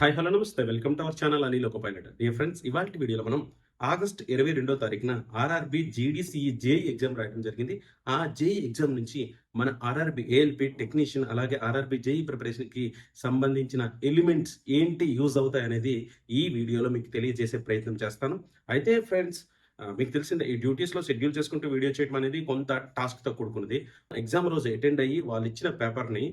Hi hello namaste. Welcome to our channel అని ఒక pilot dear friends ఇవాళ వీడియోలో మనం ఆగస్ట్ ఇరవై రెండో తారీఖున ఆర్ఆర్బి జీడీసీఈ జేఈ ఎగ్జామ్ రాయడం జరిగింది. ఆ జేఈ ఎగ్జామ్ నుంచి మన ఆర్ఆర్బి ఏఎల్పి టెక్నీషియన్ అలాగే ఆర్ఆర్బి జేఈ ప్రిపరేషన్కి సంబంధించిన ఎలిమెంట్స్ ఏంటి యూజ్ అవుతాయి అనేది ఈ వీడియోలో మీకు తెలియజేసే ప్రయత్నం చేస్తాను. అయితే ఫ్రెండ్స్ మీకు తెలిసిందే ఈ డ్యూటీస్లో షెడ్యూల్ చేసుకుంటూ వీడియో చేయడం అనేది కొంత టాస్క్తో కూడుకున్నది. ఎగ్జామ్ రోజు అటెండ్ అయ్యి వాళ్ళు ఇచ్చిన పేపర్ని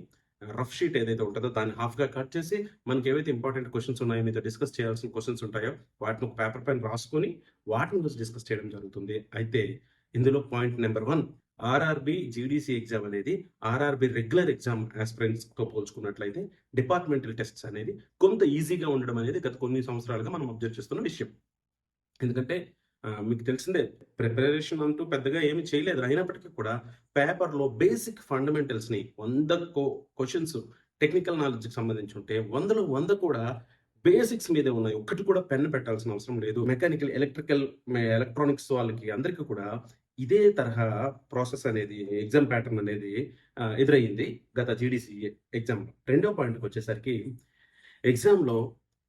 రఫ్ షీట్ ఏదైతే ఉంటుందో దాన్ని హాఫ్గా కట్ చేసి మనకి ఏవైతే ఇంపార్టెంట్ క్వశ్చన్స్ ఉన్నాయో మీతో డిస్కస్ చేయాల్సిన క్వశ్చన్స్ ఉంటాయో వాటిని ఒక పేపర్ పైన రాసుకొని వాటిని గురించి డిస్కస్ చేయడం జరుగుతుంది. అయితే ఇందులో point number one RRB GDC exam అనేది ఆర్ఆర్బి రెగ్యులర్ ఎగ్జామ్తో పోల్చుకున్నట్లయితే డిపార్ట్మెంటల్ టెస్ట్స్ అనేది కొంత ఈజీగా ఉండడం అనేది గత కొన్ని సంవత్సరాలుగా మనం అబ్జర్వ్ చేస్తున్న విషయం. ఎందుకంటే మీకు తెలిసిందే ప్రిపరేషన్ అంటూ పెద్దగా ఏమి చేయలేదు. అయినప్పటికీ కూడా పేపర్లో బేసిక్ ఫండమెంటల్స్ని వంద వంద క్వశ్చన్స్ టెక్నికల్ నాలెడ్జ్కి సంబంధించి ఉంటే వందలో వంద కూడా బేసిక్స్ మీదే ఉన్నాయి. ఒకటి కూడా పెన్ పెట్టాల్సిన అవసరం లేదు. మెకానికల్ ఎలక్ట్రికల్ ఎలక్ట్రానిక్స్ వాళ్ళకి అందరికీ కూడా ఇదే తరహా ప్రాసెస్ అనేది ఎగ్జామ్ ప్యాటర్న్ అనేది ఎదురయ్యింది గత జీడీసీ ఎగ్జామ్. రెండో పాయింట్కి వచ్చేసరికి ఎగ్జామ్లో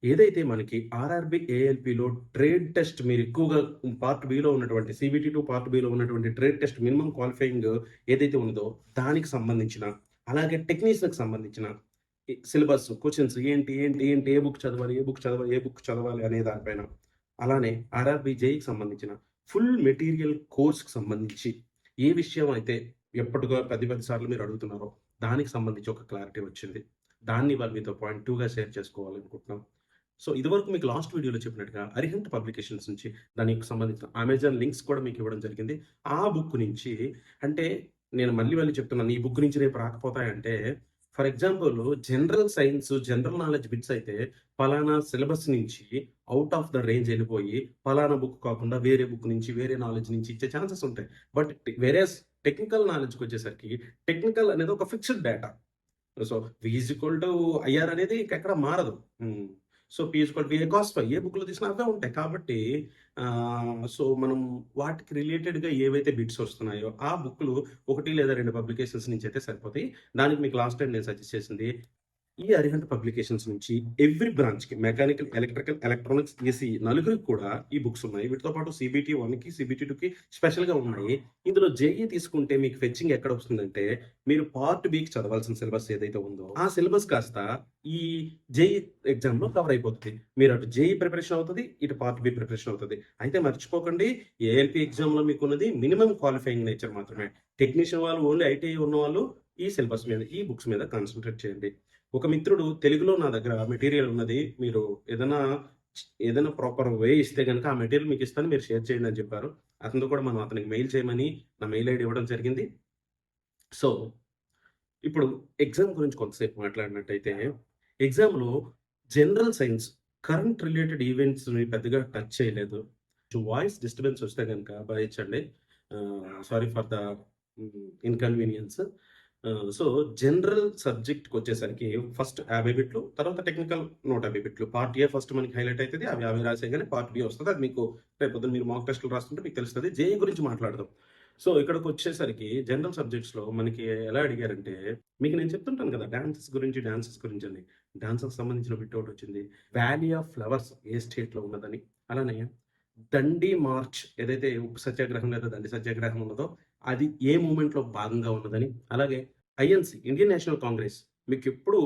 ఏదైతే మనకి ఆర్ఆర్బి ఏఎల్పిలో ట్రేడ్ టెస్ట్ మీరు ఎక్కువగా పార్ట్ బిలో ఉన్నటువంటి సిబిటి టు పార్ట్ బిలో ఉన్నటువంటి ట్రేడ్ టెస్ట్ మినిమం క్వాలిఫైయింగ్ ఏదైతే ఉన్నదో దానికి సంబంధించిన అలాగే టెక్నీషియన్కి సంబంధించిన సిలబస్ క్వశ్చన్స్ ఏంటి ఏంటి ఏంటి ఏ బుక్ చదవాలి ఏ బుక్ చదవాలి ఏ బుక్ చదవాలి అనే దానిపైన. అలానే ఆర్ఆర్బి జేఈకి సంబంధించిన ఫుల్ మెటీరియల్ కోర్స్కి సంబంధించి ఏ విషయం అయితే ఎప్పటిగా పది పది సార్లు మీరు అడుగుతున్నారో దానికి సంబంధించి ఒక క్లారిటీ వచ్చింది. దాన్ని వాళ్ళు మీతో పాయింట్ టూగా షేర్ చేసుకోవాలనుకుంటున్నాం. సో ఇదివరకు మీకు లాస్ట్ వీడియోలో చెప్పినట్టుగా అరిహంట్ పబ్లికేషన్స్ నుంచి దానికి సంబంధించిన అమెజాన్ లింక్స్ కూడా మీకు ఇవ్వడం జరిగింది. ఆ బుక్ నుంచి అంటే నేను మళ్ళీ మళ్ళీ చెప్తున్నాను ఈ బుక్ నుంచి రేపు రాకపోతాయంటే for example general science general knowledge bits అయితే పలానా సిలబస్ నుంచి అవుట్ ఆఫ్ ద రేంజ్ వెళ్ళిపోయి పలానా బుక్ కాకుండా వేరే బుక్ నుంచి వేరే నాలెడ్జ్ నుంచి ఇచ్చే ఛాన్సెస్ ఉంటాయి. బట్ వేరే టెక్నికల్ నాలెడ్జ్కి వచ్చేసరికి టెక్నికల్ అనేది ఒక fixed data. So equal to IR అనేది ఎక్కడ మారదు. సో పీఎస్కోల్ విఏ కాస్ట్ ఏ బుక్లో తీసినా అవే ఉంటాయి. కాబట్టి సో మనం వాటికి రిలేటెడ్గా ఏవైతే బిట్స్ వస్తున్నాయో ఆ బుక్లు ఒకటి లేదా రెండు పబ్లికేషన్స్ నుంచి అయితే సరిపోతాయి. దానికి మీకు లాస్ట్ టైం నేను సజెస్ట్ చేసింది ఈ అరిహంత్ పబ్లికేషన్స్ నుంచి ఎవ్రీ బ్రాంచ్కి మెకానికల్ ఎలక్ట్రికల్ ఎలక్ట్రానిక్స్ ఏసీ నలుగురికి కూడా ఈ బుక్స్ ఉన్నాయి. వీటితో పాటు సిబిటీ వన్కి సిబిటీ టూకి స్పెషల్గా ఉన్నాయి. ఇందులో జేఈ తీసుకుంటే మీకు ఫెచ్చింగ్ ఎక్కడ వస్తుందంటే మీరు పార్ట్ బీకి చదవాల్సిన సిలబస్ ఏదైతే ఉందో ఆ సిలబస్ కాస్త ఈ జేఈ ఎగ్జామ్లో కవర్ అయిపోతుంది. మీరు అటు జేఈ ప్రిపరేషన్ అవుతుంది ఇటు పార్ట్ బి ప్రిపరేషన్ అవుతుంది. అయితే మర్చిపోకండి ఏఎల్పి ఎగ్జామ్లో మీకు ఉన్నది మినిమం క్వాలిఫైయింగ్ నేచర్ మాత్రమే. టెక్నీషియన్ వాళ్ళు ఓన్లీ ఐటీఐ ఉన్న వాళ్ళు ఈ సిలబస్ మీద ఈ బుక్స్ మీద కాన్సన్ట్రేట్ చేయండి. ఒక మిత్రుడు తెలుగులో నా దగ్గర మెటీరియల్ ఉన్నది. మీరు ఏదైనా ఏదైనా ప్రాపర్ వే ఇస్తే కనుక ఆ మెటీరియల్ మీకు ఇస్తాను. మీరు షేర్ చేయండి అని చెప్పారు. అతను కూడా మనం అతనికి మెయిల్ చేయమని నా మెయిల్ ఐడి ఇవ్వడం జరిగింది. సో ఇప్పుడు ఎగ్జామ్ గురించి కొంతసేపు మాట్లాడినట్టయితే ఎగ్జామ్లో జనరల్ సైన్స్ కరెంట్ రిలేటెడ్ ఈవెంట్స్ని పెద్దగా టచ్ చేయలేదు. వాయిస్ డిస్టర్బెన్స్ వస్తే కనుక భరించండి sorry for the inconvenience so general సబ్జెక్ట్కి వచ్చేసరికి ఫస్ట్ యాభై బిట్లు తర్వాత టెక్నికల్ నూట యాభై బిట్లు. పార్ట్ ఏ ఫస్ట్ మనకి హైలైట్ అవుతుంది అవి యాభై రాసేగానే పార్ట్ బి వస్తుంది. అది మీకు రేపు మీరు మాక్ టెస్ట్లు రాస్తుంటే మీకు తెలుస్తుంది. జేఈ గురించి మాట్లాడదాం. సో ఇక్కడికి వచ్చేసరికి జనరల్ సబ్జెక్ట్స్లో మనకి ఎలా అడిగారంటే మీకు నేను చెప్తుంటాను కదా డాన్సెస్ గురించి డాన్సెస్ గురించి అని. డాన్సర్కి సంబంధించిన బిట్ ఒకటి వచ్చింది. వ్యాలీ ఆఫ్ ఫ్లవర్స్ ఏ స్టేట్లో ఉన్నదని. అలానే దండి మార్చ్ ఏదైతే ఉప్పు సత్యాగ్రహం లేదా దండి సత్యాగ్రహం ఉన్నదో అది ఏ మూమెంట్లో భాగంగా ఉన్నదని. అలాగే ఐఎన్సి ఇండియన్ నేషనల్ కాంగ్రెస్ మీకు ఎప్పుడు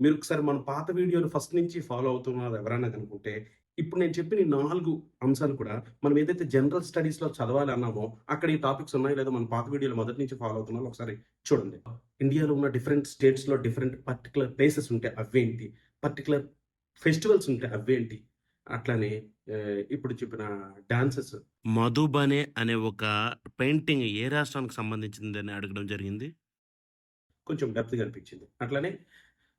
మీరు ఒకసారి మన పాత వీడియోలు ఫస్ట్ నుంచి ఫాలో అవుతున్నారు ఎవరైనా కనుకుంటే ఇప్పుడు నేను చెప్పిన నాలుగు అంశాలు కూడా మనం ఏదైతే జనరల్ స్టడీస్లో చదవాలి అన్నామో అక్కడ ఈ టాపిక్స్ ఉన్నాయి లేదా మన పాత వీడియోలు మొదటి నుంచి ఫాలో అవుతున్నారో ఒకసారి చూడండి. ఇండియాలో ఉన్న డిఫరెంట్ స్టేట్స్లో డిఫరెంట్ పర్టికులర్ ప్లేసెస్ ఉంటాయి అవేంటి పర్టికులర్ ఫెస్టివల్స్ ఉంటాయి అవేంటి అట్లానే ఇప్పుడు చెప్పిన డాన్సెస్. మధుబనే అనే ఒక పెయింటింగ్ ఏ రాష్ట్రానికి సంబంధించింది అని అడగడం జరిగింది? కొంచెం డెప్త్ అనిపించింది. అట్లానే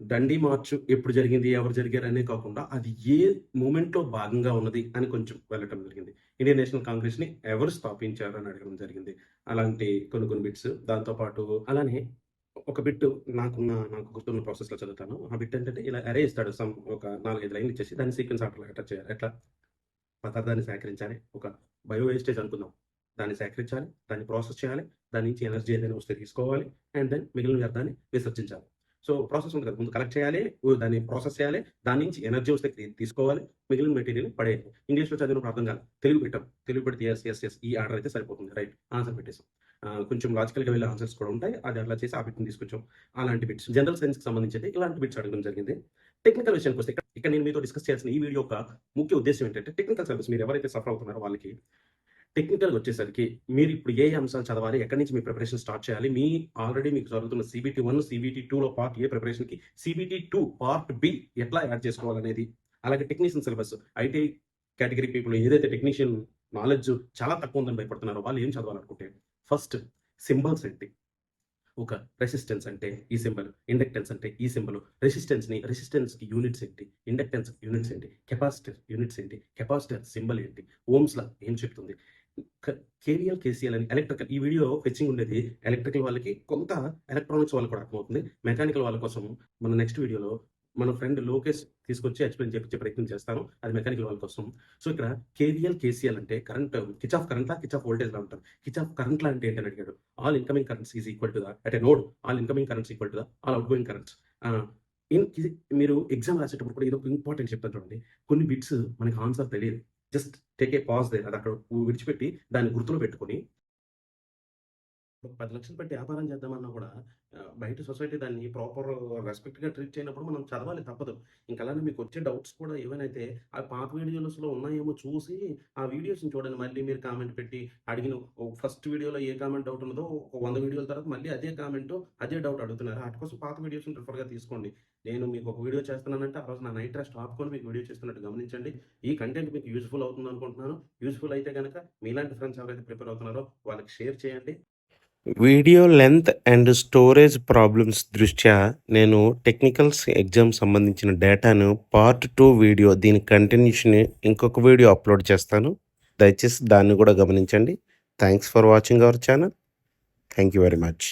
దండి మార్చ్ ఎప్పుడు జరిగింది ఎవరు జరిగారు అనే కాకుండా అది ఏ మూమెంట్లో భాగంగా ఉన్నది అని కొంచెం వెళ్ళటం జరిగింది. ఇండియన్ నేషనల్ కాంగ్రెస్ని ఎవరు స్థాపించారు అని అడగడం జరిగింది. అలాంటి కొన్ని కొన్ని బిట్స్. దాంతో పాటు అలానే ఒక బిట్ నాకున్న నాకు గుర్తున్న ప్రాసెస్లో చదువుతాను. ఆ బిట్ ఏంటంటే ఇలా అరే ఇస్తాడు సమ్ ఒక నాలుగైదు లైన్లు ఇచ్చేసి దాన్ని సీక్వెన్స్ ఆర్డర్ అటాచ్ చేయాలి. ఎట్లా? పదార్థాన్ని సేకరించాలి. ఒక బయో వేస్టేజ్ అనుకుందాం. దాన్ని సేకరించాలి దాన్ని ప్రాసెస్ చేయాలి దాని నుంచి ఎనర్జీ ఏదైనా వస్తే తీసుకోవాలి అండ్ దెన్ మిగిలిన వ్యర్థాన్ని విసర్జించాలి. సో ప్రాసెస్ ఉంది కదా ముందు కలెక్ట్ చేయాలి దాన్ని ప్రాసెస్ చేయాలి దాని నుంచి ఎనర్జీ వస్తే తీసుకోవాలి మిగిలిన మెటీరియల్ పడేయాలి. ఇంగ్లీష్లో చదివినప్పుడు అర్థం కాదు. తెలుగు పెట్టాం. తెలుగు పెడితే ఎస్ ఎస్ ఎస్ ఈ ఆర్డర్ అయితే సరిపోతుంది. రైట్. ఆన్సర్ పెట్టేసాం. కొంచెం లాజికల్గా వెళ్ళే ఆన్సర్స్ కూడా ఉంటాయి. అది అట్లా చేసి ఆ బిట్ని తీసుకొచ్చాం. అలాంటి బిట్స్ జనరల్ సైన్స్కి సంబంధించి ఇలాంటి బిట్స్ అడగడం జరిగింది. టెక్నికల్ విషయానికి వస్తే ఇక్కడ ఇక్కడ నేను మీతో డిస్కస్ చేయాల్సిన ఈ వీడియో యొక్క ముఖ్య ఉద్దేశం ఏంటంటే టెక్నికల్ సర్వీస్ మీరు ఎవరైతే సఫర్ అవుతున్నారో వాళ్ళకి టెక్నికల్ వచ్చేసరికి మీరు ఇప్పుడు ఏ అంశాలు చదవాలి ఎక్కడి నుంచి మీ ప్రిపరేషన్ స్టార్ట్ చేయాలి మీ ఆల్రెడీ మీకు జరుగుతున్న సిబిటీ వన్ సిబిటీ టూలో పార్ట్ ఏ ప్రిపరేషన్కి సిబిటీ టూ పార్ట్ బి ఎట్లా యాడ్ చేసుకోవాలనేది. అలాగే technician syllabus IT category people ఏదైతే టెక్నీషియన్ నాలెడ్జ్ చాలా తక్కువ ఉందని భయపడుతున్నారు. వాళ్ళు ఏం చదవాలనుకుంటే ఫస్ట్ సింబల్స్ ఏంటి? ఒక రెసిస్టెన్స్ అంటే ఈ సింబల్ ఇండక్టెన్స్ అంటే ఈ సింబల్ రెసిస్టెన్స్ని రెసిస్టెన్స్కి రెసిస్టెన్స్ యూనిట్స్ ఏంటి? ఇండక్టెన్స్ యూనిట్స్ ఏంటి? కెపాసిటర్ యూనిట్స్ ఏంటి? కెపాసిటర్ సింబల్ ఏంటి? ఓమ్స్లా ఏం చెప్తుంది? కేవీఎల్ కేసీఎల్ అని ఎలక్ట్రికల్ ఈ వీడియో ఫెచ్చింగ్ ఉండేది ఎలక్ట్రికల్ వాళ్ళకి కొంత ఎలక్ట్రానిక్స్ వాళ్ళకి కూడా అర్థమవుతుంది. మెకానికల్ వాళ్ళ కోసం మన నెక్స్ట్ వీడియోలో మన ఫ్రెండ్ లోకేష్ తీసుకొచ్చి ఎక్స్ప్లెయిన్ చేయించే ప్రయత్నం చేస్తాను. అది మెకానికల్ వాళ్ళ కోసం. సో ఇక్కడ కేవీఎల్ కేసీఎల్ అంటే current Kirchhoff current law Kirchhoff voltage law ఉంటారు. కిచ్ ఆఫ్ కరెంట్ లా అంటే ఏంటని అడిగాడు. All incoming currents is equal to the at a node all incoming currents equal to the all outgoing currents in మీరు exam రాసేటప్పుడు కూడా ఇది ఒక important చెప్తాను చూడండి. కొన్ని బిట్స్ మనకి ఆన్సర్ తెలియదు. జస్ట్ టేక్ ఏ పాజ్ దే అది అక్కడ విడిచిపెట్టి దాన్ని గుర్తులో పెట్టుకొని ఒక పది లక్షలు పెట్టి వ్యాపారం చేద్దామన్నా కూడా బయట సొసైటీ దాన్ని ప్రాపర్ రెస్పెక్ట్గా ట్రీట్ చేయనప్పుడు మనం చదవాలి తప్పదు. ఇంకా అలానే మీకు వచ్చే డౌట్స్ కూడా ఏవైతే ఆ పాత వీడియోస్లో ఉన్నాయేమో చూసి ఆ వీడియోస్ని చూడండి. మళ్ళీ మీరు కామెంట్ పెట్టి అడిగిన ఫస్ట్ వీడియోలో ఏ కామెంట్ డౌట్ ఉన్నదో ఒక వంద వీడియోల తర్వాత మళ్ళీ అదే కామెంట్ అదే డౌట్ అడుగుతున్నారు. వాటి కోసం పాత వీడియోస్ని ప్రిఫర్గా తీసుకోండి. నేను మీకు ఒక వీడియో చేస్తున్నానంటే ఆ రోజు నా నైట్ రెస్ట్ ఆపుకొని మీకు వీడియో చేస్తున్నట్టు గమనించండి. ఈ కంటెంట్ మీకు యూజ్ఫుల్ అవుతుంది అనుకుంటున్నాను యూజ్ఫుల్ అయితే కనుక మీలాంటి ఫ్రెండ్స్ ఎవరైతే ప్రిపేర్ అవుతున్నారో వాళ్ళకి షేర్ చేయండి. Video length and storage problems దృష్ట్యా నేను టెక్నికల్స్ ఎగ్జామ్ సంబంధించిన డేటాను పార్ట్ టూ వీడియో దీని కంటిన్యూషన్ ఇంకొక వీడియో అప్లోడ్ చేస్తాను. దయచేసి దాన్ని కూడా గమనించండి. Thanks for watching our channel. Thank you very much.